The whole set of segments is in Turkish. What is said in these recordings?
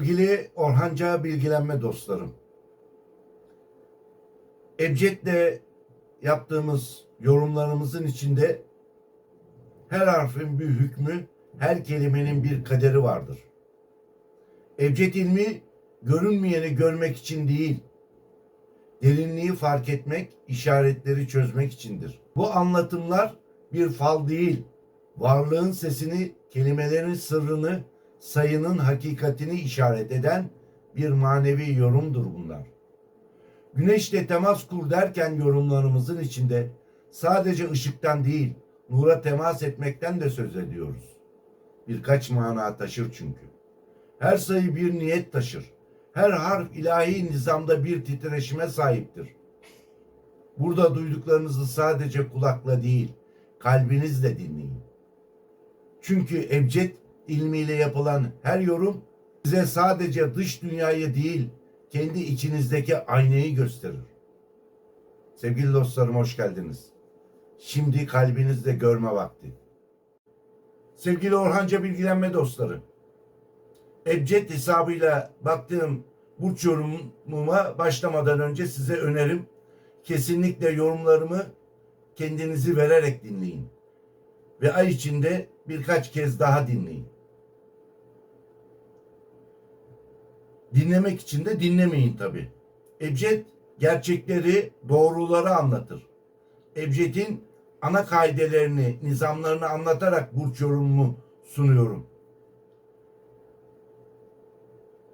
Sevgili Orhanca bilgilenme dostlarım. Ebced'le yaptığımız yorumlarımızın içinde her harfin bir hükmü, her kelimenin bir kaderi vardır. Ebced ilmi görünmeyeni görmek için değil, derinliği fark etmek, işaretleri çözmek içindir. Bu anlatımlar bir fal değil, varlığın sesini, kelimelerin sırrını, sayının hakikatini işaret eden bir manevi yorumdur bunlar. Güneşle temas kur derken yorumlarımızın içinde sadece ışıktan değil, nura temas etmekten de söz ediyoruz. Birkaç mana taşır çünkü. Her sayı bir niyet taşır. Her harf ilahi nizamda bir titreşime sahiptir. Burada duyduklarınızı sadece kulakla değil, kalbinizle dinleyin. Çünkü ebced ilmiyle yapılan her yorum size sadece dış dünyayı değil, kendi içinizdeki aynayı gösterir. Sevgili dostlarım hoş geldiniz. Şimdi kalbinizde görme vakti. Sevgili Orhanca bilgilenme dostları. Ebced hesabıyla baktığım burç yorumuma başlamadan önce size önerim kesinlikle yorumlarımı kendinizi vererek dinleyin. Ve ay içinde birkaç kez daha dinleyin. Dinlemek için de dinlemeyin tabi. Ebced gerçekleri, doğruları anlatır. Ebced'in ana kaidelerini, nizamlarını anlatarak burç yorumumu sunuyorum.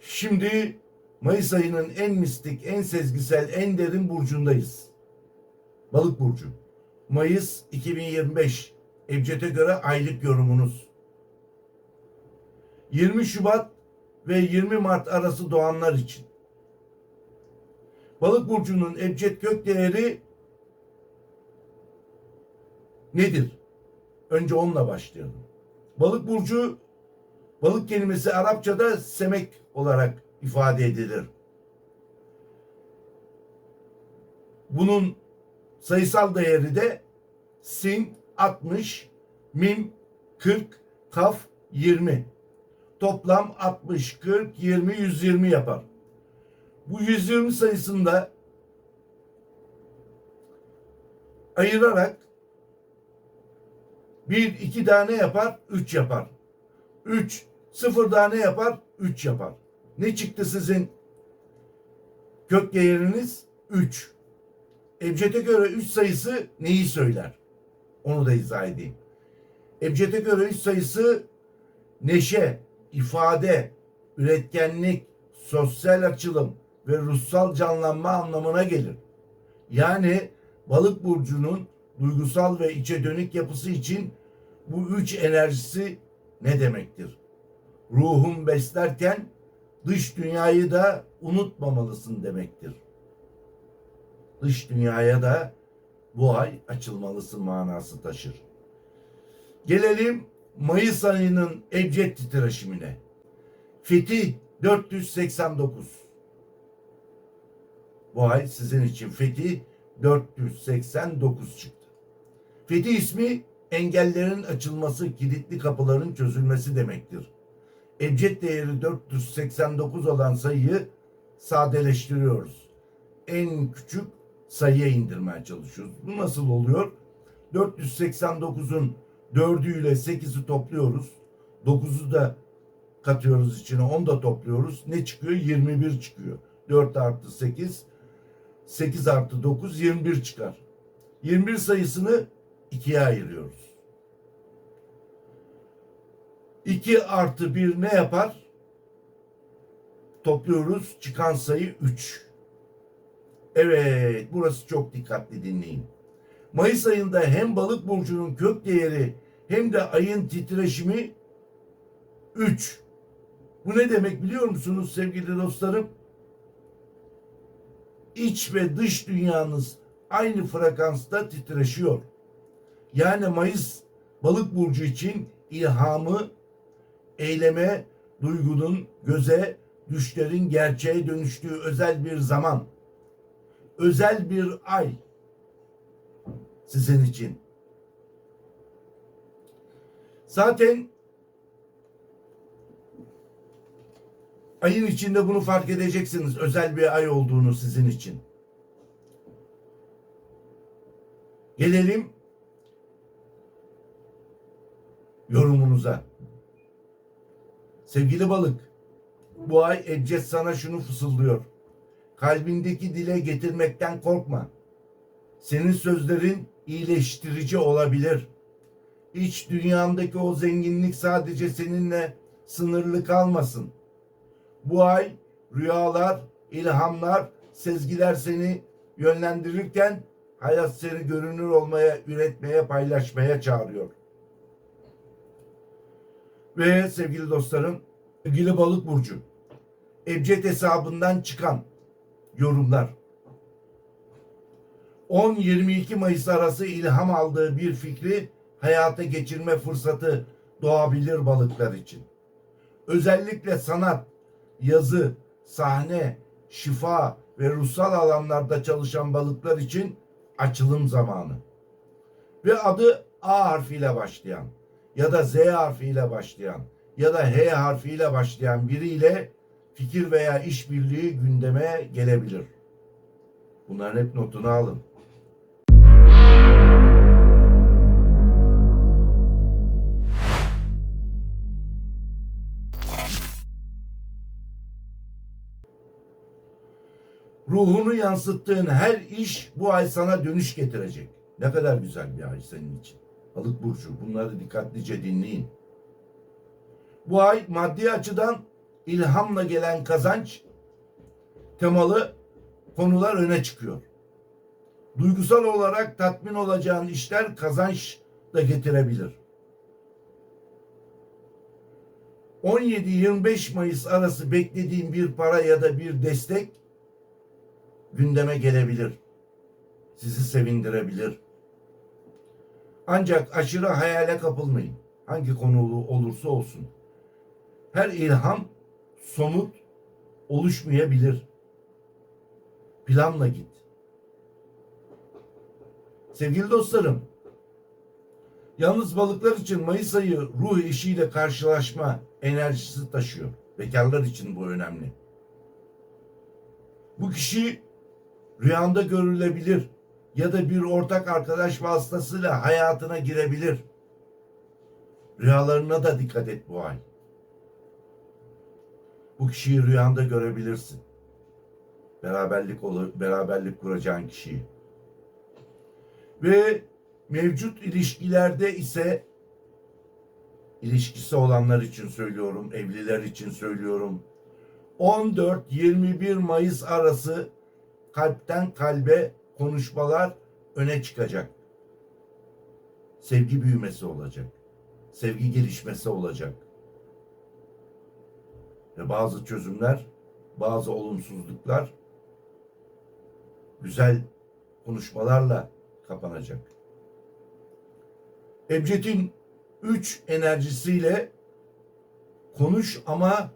Şimdi Mayıs ayının en mistik, en sezgisel, en derin burcundayız. Balık burcu. Mayıs 2025. Ebced'e göre aylık yorumunuz. 20 Şubat ve 20 Mart arası doğanlar için. Balık burcunun ebced kök değeri nedir? Önce onunla başlayalım. Balık burcu balık kelimesi Arapçada semek olarak ifade edilir. Bunun sayısal değeri de sin 60, mim 40, kaf 20. Toplam 60, 40, 20, 120 yapar. Bu 120 sayısında ayırarak bir iki tane yapar, üç yapar. Üç, sıfır tane yapar, üç yapar. Ne çıktı sizin kök değeriniz? Üç. Ebced'e göre üç sayısı neyi söyler? Onu da izah edeyim. Ebced'e göre üç sayısı neşe, ifade, üretkenlik, sosyal açılım ve ruhsal canlanma anlamına gelir. Yani balık burcunun duygusal ve içe dönük yapısı için bu üç enerjisi ne demektir? Ruhum beslerken dış dünyayı da unutmamalısın demektir. Dış dünyaya da bu ay açılmalısın manası taşır. Gelelim Mayıs ayının ebced titreşimine. Fetih 489. Bu ay sizin için Fetih 489 çıktı. Fetih ismi engellerin açılması, kilitli kapıların çözülmesi demektir. Ebced değeri 489 olan sayıyı sadeleştiriyoruz. En küçük sayıya indirmeye çalışıyoruz. Bu nasıl oluyor? 489'un 4'ü ile 8'i topluyoruz. 9'u da katıyoruz içine. 10 da topluyoruz. Ne çıkıyor? 21 çıkıyor. 4 artı 8 8 artı 9 21 çıkar. 21 sayısını ikiye ayırıyoruz. 2 artı 1 ne yapar? Topluyoruz. Çıkan sayı 3. Evet, burası çok dikkatli dinleyin. Mayıs ayında hem balık burcunun kök değeri hem de ayın titreşimi 3. Bu ne demek biliyor musunuz sevgili dostlarım? İç ve dış dünyanız aynı frekansta titreşiyor. Yani Mayıs balık burcu için ilhamı, eyleme, duygunun, göze, düşlerin gerçeğe dönüştüğü özel bir zaman. Özel bir ay sizin için. Zaten Ayın içinde bunu fark edeceksiniz. Özel bir ay olduğunu sizin için. Gelelim yorumunuza. Sevgili balık, bu ay Ebced sana şunu fısıldıyor. Kalbindeki dile getirmekten korkma. Senin sözlerin iyileştirici olabilir. İç dünyandaki o zenginlik sadece seninle sınırlı kalmasın. Bu ay rüyalar, ilhamlar, sezgiler seni yönlendirirken hayat seni görünür olmaya, üretmeye, paylaşmaya çağırıyor. Ve sevgili dostlarım, sevgili balık burcu, Ebced hesabından çıkan yorumlar. 10-22 Mayıs arası ilham aldığı bir fikri hayata geçirme fırsatı doğabilir balıklar için. Özellikle sanat, yazı, sahne, şifa ve ruhsal alanlarda çalışan balıklar için açılım zamanı. Ve adı A harfiyle başlayan ya da Z harfiyle başlayan ya da H harfiyle başlayan biriyle fikir veya işbirliği gündeme gelebilir. Bunların hep notunu alın. Ruhunu yansıttığın her iş bu ay sana dönüş getirecek. Ne kadar güzel bir ay senin için. Balık burcu bunları dikkatlice dinleyin. Bu ay maddi açıdan ilhamla gelen kazanç temalı konular öne çıkıyor. Duygusal olarak tatmin olacağın işler kazanç da getirebilir. 17-25 Mayıs arası beklediğin bir para ya da bir destek gündeme gelebilir. Sizi sevindirebilir. Ancak aşırı hayale kapılmayın. Hangi konu olursa olsun. Her ilham somut oluşmayabilir. Planla git. Sevgili dostlarım, yalnız balıklar için Mayıs ayı ruh eşiyle karşılaşma enerjisi taşıyor. Bekarlar için bu önemli. Bu kişi rüyanda görülebilir ya da bir ortak arkadaş vasıtasıyla hayatına girebilir. Rüyalarına da dikkat et bu ay. Bu kişiyi rüyanda görebilirsin. Beraberlik olur, beraberlik kuracağın kişiyi. Ve mevcut ilişkilerde ise ilişkisi olanlar için söylüyorum, evliler için söylüyorum. 14-21 Mayıs arası kalpten kalbe konuşmalar öne çıkacak. Sevgi büyümesi olacak. Sevgi gelişmesi olacak. Ve bazı çözümler, bazı olumsuzluklar güzel konuşmalarla kapanacak. Ebced'in üç enerjisiyle konuş ama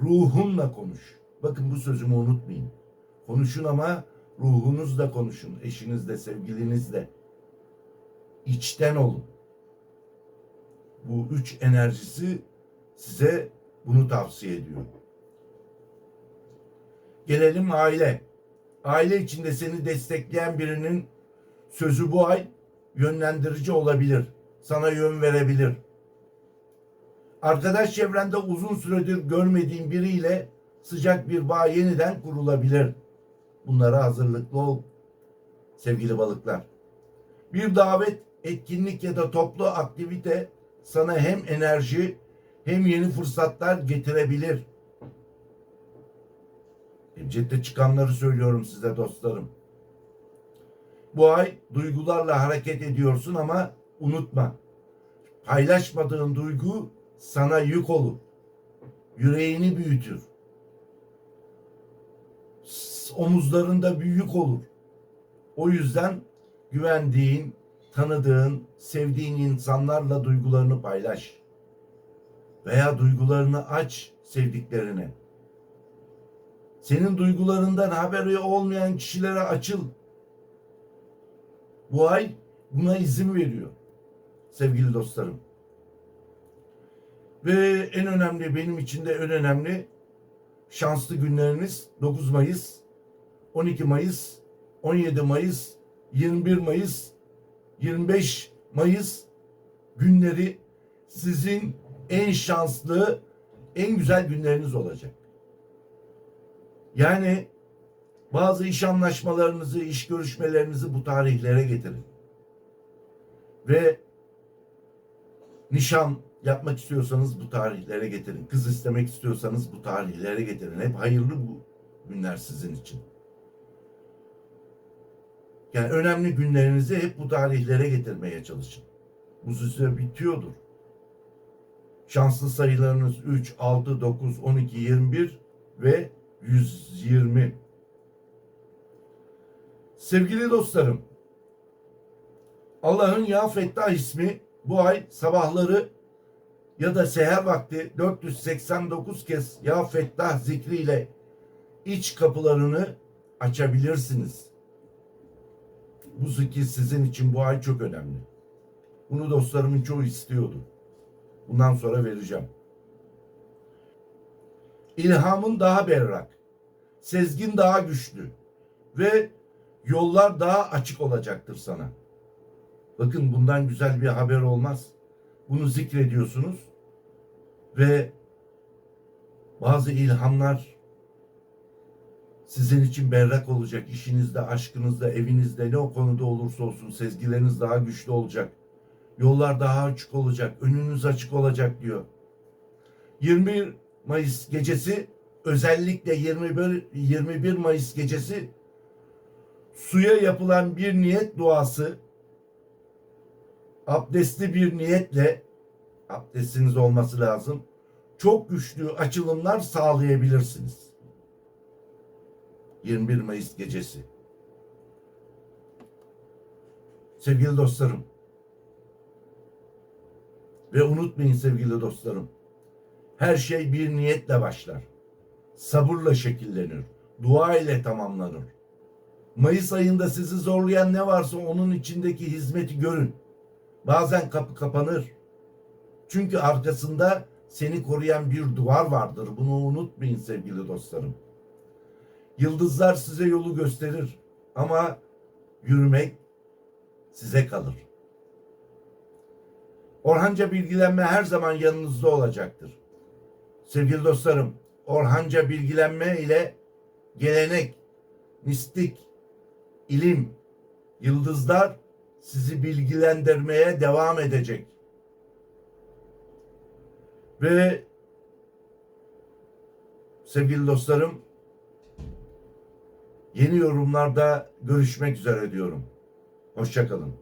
ruhunla konuş. Bakın bu sözümü unutmayın. Konuşun ama ruhunuzla konuşun. Eşinizle, sevgilinizle. İçten olun. Bu üç enerjisi size bunu tavsiye ediyor. Gelelim aile. Aile içinde seni destekleyen birinin sözü bu ay yönlendirici olabilir. Sana yön verebilir. Arkadaş çevrende uzun süredir görmediğin biriyle sıcak bir bağ yeniden kurulabilir. Bunlara hazırlıklı ol sevgili balıklar. Bir davet, etkinlik ya da toplu aktivite sana hem enerji hem yeni fırsatlar getirebilir. Ebced'de çıkanları söylüyorum size dostlarım. Bu ay duygularla hareket ediyorsun ama unutma. Paylaşmadığın duygu sana yük olur. Yüreğini büyütür. Omuzlarında büyük olur. O yüzden güvendiğin, tanıdığın, sevdiğin insanlarla duygularını paylaş. Veya duygularını aç sevdiklerine. Senin duygularından haberi olmayan kişilere açıl. Bu ay buna izin veriyor sevgili dostlarım. Ve en önemli benim için de en önemli şanslı günleriniz 9 Mayıs, 12 Mayıs, 17 Mayıs, 21 Mayıs, 25 Mayıs günleri sizin en şanslı, en güzel günleriniz olacak. Yani bazı iş anlaşmalarınızı, iş görüşmelerinizi bu tarihlere getirin. Ve nişan yapmak istiyorsanız bu tarihlere getirin. Kız istemek istiyorsanız bu tarihlere getirin. Hep hayırlı bu günler sizin için. Yani önemli günlerinizi hep bu tarihlere getirmeye çalışın. Bu size bitiyordur. Şanslı sayılarınız 3, 6, 9, 12, 21 ve 120. Sevgili dostlarım, Allah'ın Ya Fettah ismi bu ay sabahları ya da seher vakti 489 kez Ya Fettah zikriyle iç kapılarını açabilirsiniz. Bu zikir sizin için bu ay çok önemli. Bunu dostlarımın çoğu istiyordu. Bundan sonra vereceğim. İlhamın daha berrak, sezgin daha güçlü ve yollar daha açık olacaktır sana. Bakın bundan güzel bir haber olmaz. Bunu zikrediyorsunuz ve bazı ilhamlar sizin için berrak olacak. İşinizde, aşkınızda, evinizde ne o konuda olursa olsun sezgileriniz daha güçlü olacak. Yollar daha açık olacak. Önünüz açık olacak diyor. 21 Mayıs gecesi özellikle 21 21 Mayıs gecesi suya yapılan bir niyet duası abdestli bir niyetle abdestiniz olması lazım. Çok güçlü açılımlar sağlayabilirsiniz. 21 Mayıs gecesi. Sevgili dostlarım. Ve unutmayın sevgili dostlarım. Her şey bir niyetle başlar. Sabırla şekillenir. Dua ile tamamlanır. Mayıs ayında sizi zorlayan ne varsa onun içindeki hizmeti görün. Bazen kapı kapanır. Çünkü arkasında seni koruyan bir duvar vardır. Bunu unutmayın sevgili dostlarım. Yıldızlar size yolu gösterir ama yürümek size kalır. Orhanca bilgilenme her zaman yanınızda olacaktır. Sevgili dostlarım, Orhanca bilgilenme ile gelenek, mistik, ilim, yıldızlar sizi bilgilendirmeye devam edecek. Ve sevgili dostlarım, yeni yorumlarda görüşmek üzere diyorum. Hoşçakalın.